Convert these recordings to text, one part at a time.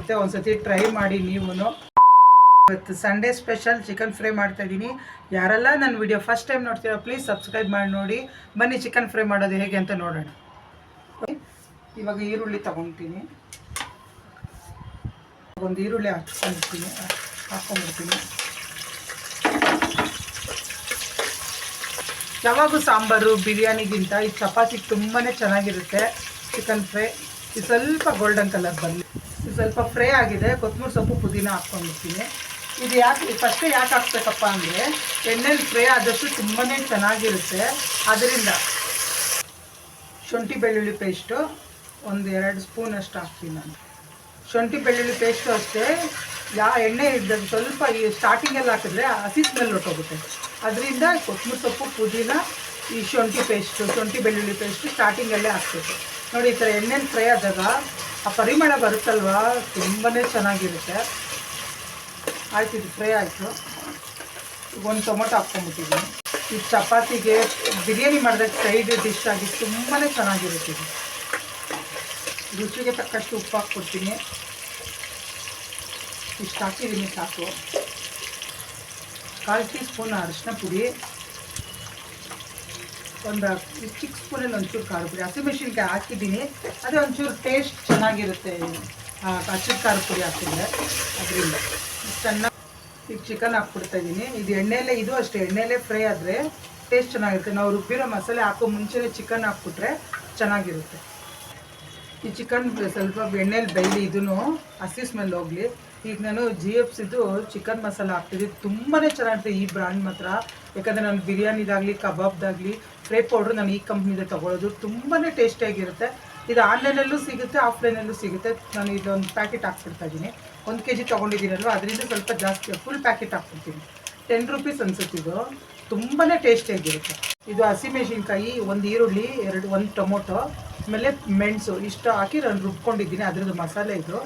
ಚೆನ್ನಾಗಿರುತ್ತೆ ಒಂದ್ಸತಿ ಟ್ರೈ ಮಾಡಿ ನೀವು ಇವತ್ತು ಸಂಡೇ ಸ್ಪೆಷಲ್ ಚಿಕನ್ ಫ್ರೈ ಮಾಡ್ತಾ ಇದ್ದೀನಿ. ಯಾರೆಲ್ಲ ನನ್ನ ವಿಡಿಯೋ ಫಸ್ಟ್ ಟೈಮ್ ನೋಡ್ತೀರಾ ಪ್ಲೀಸ್ ಸಬ್ಸ್ಕ್ರೈಬ್ ಮಾಡಿ ನೋಡಿ. ಬನ್ನಿ ಚಿಕನ್ ಫ್ರೈ ಮಾಡೋದು ಹೇಗೆ ಅಂತ ನೋಡೋಣ. ಇವಾಗ ಈರುಳ್ಳಿ ತಗೊತೀನಿ ಒಂದು ಈರುಳ್ಳಿ ಹಾಕ್ಕೊಂಡಿರ್ತೀನಿ ಹಾಕ್ಕೊಂಡ್ಬಿಡ್ತೀನಿ ಯಾವಾಗೂ ಸಾಂಬಾರು, ಬಿರಿಯಾನಿಗಿಂತ ಈ ಚಪಾತಿ ತುಂಬಾ ಚೆನ್ನಾಗಿರುತ್ತೆ ಚಿಕನ್ ಫ್ರೈ ಇದು ಸ್ವಲ್ಪ ಗೋಲ್ಡನ್ ಕಲರ್ ಬರಲಿ ಸ್ವಲ್ಪ ಫ್ರೈ ಆಗಿದೆ. ಕೊತ್ತಂಬರಿ ಸೊಪ್ಪು ಪುದೀನ ಹಾಕ್ಕೊಂಡಿರ್ತೀನಿ ಇದು ಯಾಕೆ, ಫಸ್ಟ್ ಯಾಕೆ ಹಾಕ್ಬೇಕಪ್ಪ ಅಂದರೆ, ಎಣ್ಣೆಲಿ ಫ್ರೈ ಆದಷ್ಟು ತುಂಬಾ ಚೆನ್ನಾಗಿರುತ್ತೆ. ಅದರಿಂದ ಶುಂಠಿ ಬೆಳ್ಳುಳ್ಳಿ ಪೇಸ್ಟು, ಒಂದು ಎರಡು ಸ್ಪೂನ್ ಅಷ್ಟು ಹಾಕ್ತೀನಿ ನಾನು. ಶುಂಠಿ ಬೆಳ್ಳುಳ್ಳಿ ಪೇಸ್ಟು ಅಷ್ಟೇ. ಯಾ, ಎಣ್ಣೆ ಇದ್ದಾಗ ಸ್ವಲ್ಪ ಈ ಸ್ಟಾರ್ಟಿಂಗಲ್ಲಿ ಹಾಕಿದ್ರೆ ಹಸಿ ಸ್ಮೆಲ್ ಹೊಟ್ಟೋಗುತ್ತೆ. ಅದರಿಂದ ಕೊತ್ತಂಬರಿ ಸೊಪ್ಪು, ಪುದೀನ, ಈ ಶುಂಠಿ ಪೇಸ್ಟು, ಶುಂಠಿ ಬೆಳ್ಳುಳ್ಳಿ ಪೇಸ್ಟು ಸ್ಟಾರ್ಟಿಂಗಲ್ಲೇ ಹಾಕ್ಬೇಕು. ನೋಡಿ, ಈ ಥರ ಎಣ್ಣೆನ ಫ್ರೈ ಆದಾಗ ಆ ಪರಿಮಳ ಬರುತ್ತಲ್ವಾ? ತುಂಬಾ ಚೆನ್ನಾಗಿರುತ್ತೆ. ಆಯ್ತು, ಇದು ಫ್ರೈ ಆಯಿತು. ಒಂದು ಟೊಮೊಟೊ ಹಾಕ್ಕೊಂಬಿಟ್ಟಿದ್ದೀನಿ ಈ ಚಪಾತಿಗೆ ಬಿರಿಯಾನಿ ಮಾಡಿದಾಗ ಸೈಡ್ ಡಿಶ್ ಆಗಿ ತುಂಬಾ ಚೆನ್ನಾಗಿರುತ್ತೆ ಇದು. ರುಚಿಗೆ ತಕ್ಕಷ್ಟು ಉಪ್ಪು ಹಾಕ್ಕೊಡ್ತೀನಿ. ಇಷ್ಟು ಹಾಕಿದ್ದೀನಿ ಸಾಕು. ಕಾಲು ಟೀ ಸ್ಪೂನ್ ಅರಿಶಿನ ಪುಡಿ. ಒಂದು ಚಿಕ್ಕ ಸ್ಪೂನಲ್ಲಿ ಒಂಚೂರು ಖಾರ ಪುಡಿ. ಹಸಿಮೆಣಸಿನ್ಕಾಯಿ ಹಾಕಿದ್ದೀನಿ. ಅದೇ ಒಂಚೂರು ಟೇಸ್ಟ್ ಚೆನ್ನಾಗಿರುತ್ತೆ. ಆ, ಹಸಿದ ಖಾರ ಪುಡಿ ಹಾಕಿದ್ರೆ. ಅದರಿಂದ. ಚೆನ್ನಾಗಿ ಈಗ ಚಿಕನ್ ಹಾಕ್ಬಿಡ್ತಾ ಇದ್ದೀನಿ. ಇದು ಎಣ್ಣೆಯಲ್ಲೇ ಇದು ಅಷ್ಟೇ. ಎಣ್ಣೆಯಲ್ಲೇ ಫ್ರೈ ಆದರೆ ಟೇಸ್ಟ್ ಚೆನ್ನಾಗಿರುತ್ತೆ. ನಾವು ರುಬ್ಬಿರೋ ಮಸಾಲೆ ಹಾಕೋ ಮುಂಚೆನೇ ಚಿಕನ್ ಹಾಕ್ಬಿಟ್ರೆ ಚೆನ್ನಾಗಿರುತ್ತೆ. ಈ ಚಿಕನ್ ಸ್ವಲ್ಪ ಎಣ್ಣೆಲಿ ಬೈಲಿ ಇದೂ ಹಸಿ ಸ್ಮೆಲ್ ಹೋಗಲಿ. ಈಗ ನಾನು ಜಿ ಎಫ್ ಸಿದು ಚಿಕನ್ ಮಸಾಲ ಹಾಕ್ತಿದ್ದೀನಿ ತುಂಬಾ ಚೆನ್ನಾಗಿರುತ್ತೆ ಈ ಬ್ರ್ಯಾಂಡ್ ಮಾತ್ರ. ಯಾಕಂದರೆ ನಾನು ಬಿರಿಯಾನಿದಾಗಲಿ, ಕಬಾಬ್ದಾಗಲಿ ಫ್ರೈ ಪೌಡ್ರ್ ನಾನು ಈ ಕಂಪ್ನಿದೆ ತೊಗೊಳೋದು. ತುಂಬಾ ಟೇಸ್ಟಿಯಾಗಿರುತ್ತೆ ಇದು ಆನ್ಲೈನಲ್ಲೂ ಸಿಗುತ್ತೆ, ಆಫ್ಲೈನಲ್ಲೂ ಸಿಗುತ್ತೆ. ನಾನು ಇದೊಂದು ಪ್ಯಾಕೆಟ್ ಹಾಕ್ಬಿಡ್ತಾ ಇದ್ದೀನಿ. ಒಂದು ಕೆ ಜಿ ತೊಗೊಂಡಿದ್ದೀನಲ್ವ? ಅದರಿಂದ ಸ್ವಲ್ಪ ಜಾಸ್ತಿ ಫುಲ್ ಪ್ಯಾಕೆಟ್ ಹಾಕ್ಬಿಡ್ತೀನಿ. ಟೆನ್ ರುಪೀಸ್ ಇದು. ತುಂಬಾ ಟೇಸ್ಟಿಯಾಗಿರುತ್ತೆ ಇದು ಹಸಿಮೆಣಸಿನ್ಕಾಯಿ, ಒಂದು ಈರುಳ್ಳಿ, ಎರಡು, ಒಂದು ಟೊಮೊಟೊ, ಆಮೇಲೆ ಮೆಣಸು. ಇಷ್ಟು ಹಾಕಿ ನಾನು ರುಬ್ಕೊಂಡಿದ್ದೀನಿ. ಅದರದ್ದು ಮಸಾಲೆ ಇದು.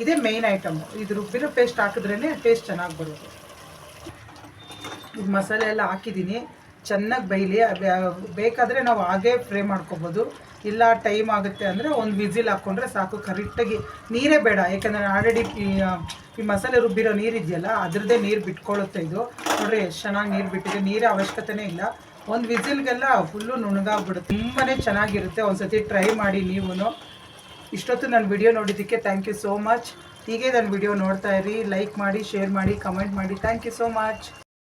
ಇದೇ ಮೇಯ್ನ್ ಐಟಮು ಇದು ರುಬ್ಬಿರೋ ಪೇಸ್ಟ್ ಹಾಕಿದ್ರೇ ಟೇಸ್ಟ್ ಚೆನ್ನಾಗಿ ಬರೋದು ಇದು ಮಸಾಲೆ ಎಲ್ಲ ಹಾಕಿದ್ದೀನಿ. ಚೆನ್ನಾಗಿ ಬೈಲಿ ಬೇಕಾದರೆ ನಾವು ಹಾಗೇ ಫ್ರೈ ಮಾಡ್ಕೊಬೋದು. ಇಲ್ಲ ಟೈಮ್ ಆಗುತ್ತೆ ಅಂದರೆ ಒಂದು ವಿಸಿಲ್ ಹಾಕ್ಕೊಂಡ್ರೆ ಸಾಕು. ಕರೆಕ್ಟಾಗಿ ನೀರೇ ಬೇಡ. ಯಾಕೆಂದರೆ ಆಲ್ರೆಡಿ ಈ ಮಸಾಲೆ ರುಬ್ಬಿರೋ ನೀರು ಇದೆಯಲ್ಲ, ಅದರದ್ದೇ ನೀರು ಬಿಟ್ಕೊಳ್ಳುತ್ತೆ ಇದು. ನೋಡ್ರಿ ಎಷ್ಟು ಚೆನ್ನಾಗಿ ನೀರು ಬಿಟ್ಟಿದೆ. ನೀರೇ ಅವಶ್ಯಕತೆನೇ ಇಲ್ಲ. ಒಂದು ವಿಸಿಲ್ಗೆಲ್ಲ ಫುಲ್ಲು ನುಣಗಾಗ್ಬಿಡುತ್ತೆ. ತುಂಬಾ ಚೆನ್ನಾಗಿರುತ್ತೆ. ಒಂದು ಸತಿ ಟ್ರೈ ಮಾಡಿ ನೀವು ಇಷ್ಟೊತ್ತು ನನ್ನ ವಿಡಿಯೋ ನೋಡಿದ್ದಕ್ಕೆ ಥ್ಯಾಂಕ್ ಯು ಸೋ ಮಚ್ ಹೀಗೆ ನನ್ನ ವಿಡಿಯೋ ನೋಡ್ತಾ ಇರಿ ಲೈಕ್ ಮಾಡಿ ಶೇರ್ ಮಾಡಿ ಕಮೆಂಟ್ ಮಾಡಿ. Thank you so much